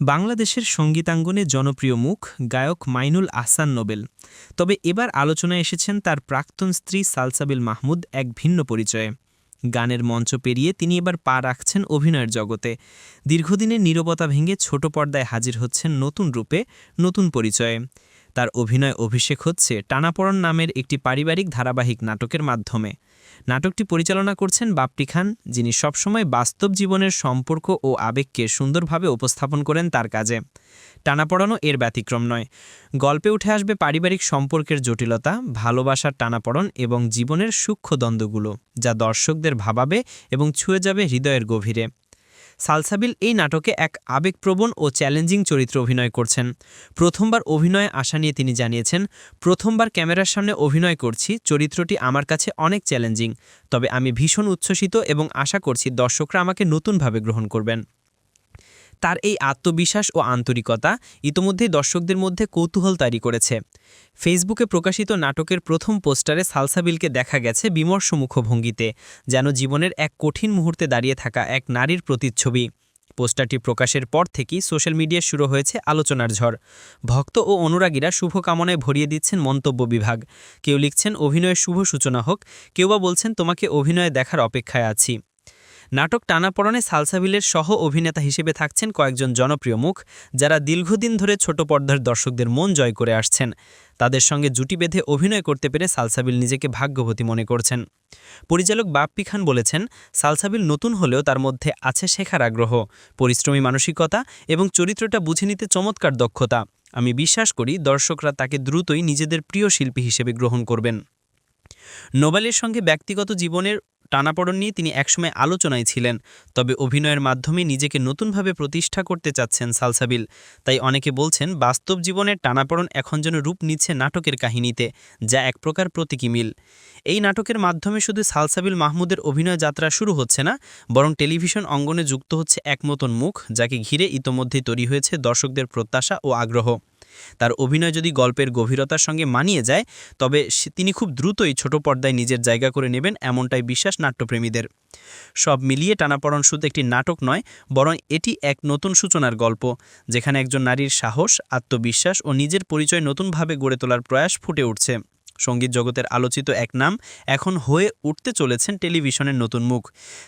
বাংলাদেশের সঙ্গীতাঙ্গনে জনপ্রিয় মুখ গায়ক মাইনুল আহসান নোবেল। তবে এবার আলোচনায় এসেছেন তার প্রাক্তন স্ত্রী সালসাবিল মাহমুদ এক ভিন্ন পরিচয়ে। গানের মঞ্চ পেরিয়ে তিনি এবার পা রাখছেন অভিনয়ের জগতে। দীর্ঘদিনের নীরবতা ভেঙে ছোট পর্দায় হাজির হচ্ছেন নতুন রূপে, নতুন পরিচয়ে। তার অভিনয় অভিষেক হচ্ছে টানাপড়ন নামের একটি পারিবারিক ধারাবাহিক নাটকের মাধ্যমে। নাটকটি পরিচালনা করছেন বাপ্পি খান, যিনি সবসময় বাস্তব জীবনের সম্পর্ক ও আবেগকে সুন্দরভাবে উপস্থাপন করেন তার কাজে। টানাপড়ানো এর ব্যতিক্রম নয়। গল্পে উঠে আসবে পারিবারিক সম্পর্কের জটিলতা, ভালোবাসার টানাপড়ন এবং জীবনের সূক্ষ্ম দ্বন্দ্বগুলো যা দর্শকদের ভাবাবে এবং ছুঁয়ে যাবে হৃদয়ের গভীরে। সালসাবিল এই নাটকে এক আবেগপ্রবণ ও চ্যালেঞ্জিং চরিত্র অভিনয় করছেন। প্রথমবার অভিনয়ে আসা নিয়ে তিনি জানিয়েছেন, প্রথমবার ক্যামেরার সামনে অভিনয় করছি, চরিত্রটি আমার কাছে অনেক চ্যালেঞ্জিং, তবে আমি ভীষণ উচ্ছ্বসিত এবং আশা করছি দর্শকরা আমাকে নতুনভাবে গ্রহণ করবেন। তার এই আত্মবিশ্বাস ও আন্তরিকতা ইতোমধ্যেই দর্শকদের মধ্যে কৌতূহল তৈরি করেছে। ফেসবুকে প্রকাশিত নাটকের প্রথম পোস্টারে সালসাবিলকে দেখা গেছে বিমর্ষ মুখভঙ্গিতে যেন জীবনের এক কঠিন মুহূর্তে দাঁড়িয়ে থাকা এক নারীর প্রতিচ্ছবি। পোস্টারটি প্রকাশের পর থেকেই সোশ্যাল মিডিয়ায় শুরু হয়েছে আলোচনার ঝড়। ভক্ত ও অনুরাগীরা শুভকামনায় ভরিয়ে দিচ্ছেন মন্তব্য বিভাগ। কেউ লিখছেন, অভিনয়ের শুভ সূচনা হোক। কেউ বা বলছেন, তোমাকে অভিনয়ে দেখার অপেক্ষায় আছি নাটক টানাপড়নে সালসাবিলের সহ অভিনেতা হিসেবে থাকছেন কয়েকজন জনপ্রিয় মুখ, যারা দীর্ঘদিন ধরে ছোট পর্দার দর্শকদের মন জয় করে আসছেন। তাদের সঙ্গে জুটি বেঁধে অভিনয় করতে পেরে সালসাবিল নিজেকে ভাগ্যবতী মনে করছেন। পরিচালক বাপ্পি খান বলেছেন সালসাবিল নতুন হলেও তার মধ্যে আছে শেখার আগ্রহ, পরিশ্রমী মানসিকতা এবং চরিত্রটা বুঝে নিতে চমৎকার দক্ষতা। আমি বিশ্বাস করি দর্শকরা তাকে দ্রুতই নিজেদের প্রিয় শিল্পী হিসেবে গ্রহণ করবেন। নোবেলের সঙ্গে ব্যক্তিগত জীবনের টানাপড়ন নিয়ে তিনি একসময় আলোচনায় ছিলেন, তবে অভিনয়ের মাধ্যমে নিজেকে নতুনভাবে প্রতিষ্ঠা করতে চাচ্ছেন সালসাবিল। তাই অনেকে বলছেন, বাস্তব জীবনের টানাপড়ন এখন যেন রূপ নিচ্ছে নাটকের কাহিনীতে, যা এক প্রকার প্রতীকী মিল। এই নাটকের মাধ্যমে শুধু সালসাবিল মাহমুদের অভিনয় যাত্রা শুরু হচ্ছে না, বরং টেলিভিশন অঙ্গনে যুক্ত হচ্ছে এক মতন মুখ, যাকে ঘিরে ইতোমধ্যেই তৈরি হয়েছে দর্শকদের প্রত্যাশা ও আগ্রহ। তার অভিনয় যদি গল্পের গভীরতার সঙ্গে মানিয়ে যায়, তবে তিনি খুব দ্রুতই ছোট পর্দায় নিজের জায়গা করে নেবেন এমনটাই বিশ্বাস নাট্যপ্রেমীদের। সব মিলিয়ে টানাপড়ন শুধু একটি নাটক নয়, বরং এটি এক নতুন সূচনার গল্প, যেখানে একজন নারীর সাহস, আত্মবিশ্বাস ও নিজের পরিচয় নতুনভাবে গড়ে তোলার প্রয়াস ফুটে উঠছে। সংগীত জগতের আলোচিত এক নাম এখন হয়ে উঠতে চলেছেন টেলিভিশনের নতুন মুখ।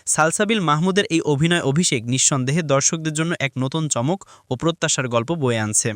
সালসাবিল মাহমুদের এই অভিনয় অভিষেক নিঃসন্দেহে দর্শকদের জন্য এক নতুন চমক ও প্রত্যাশার গল্প বয়ে আনছে।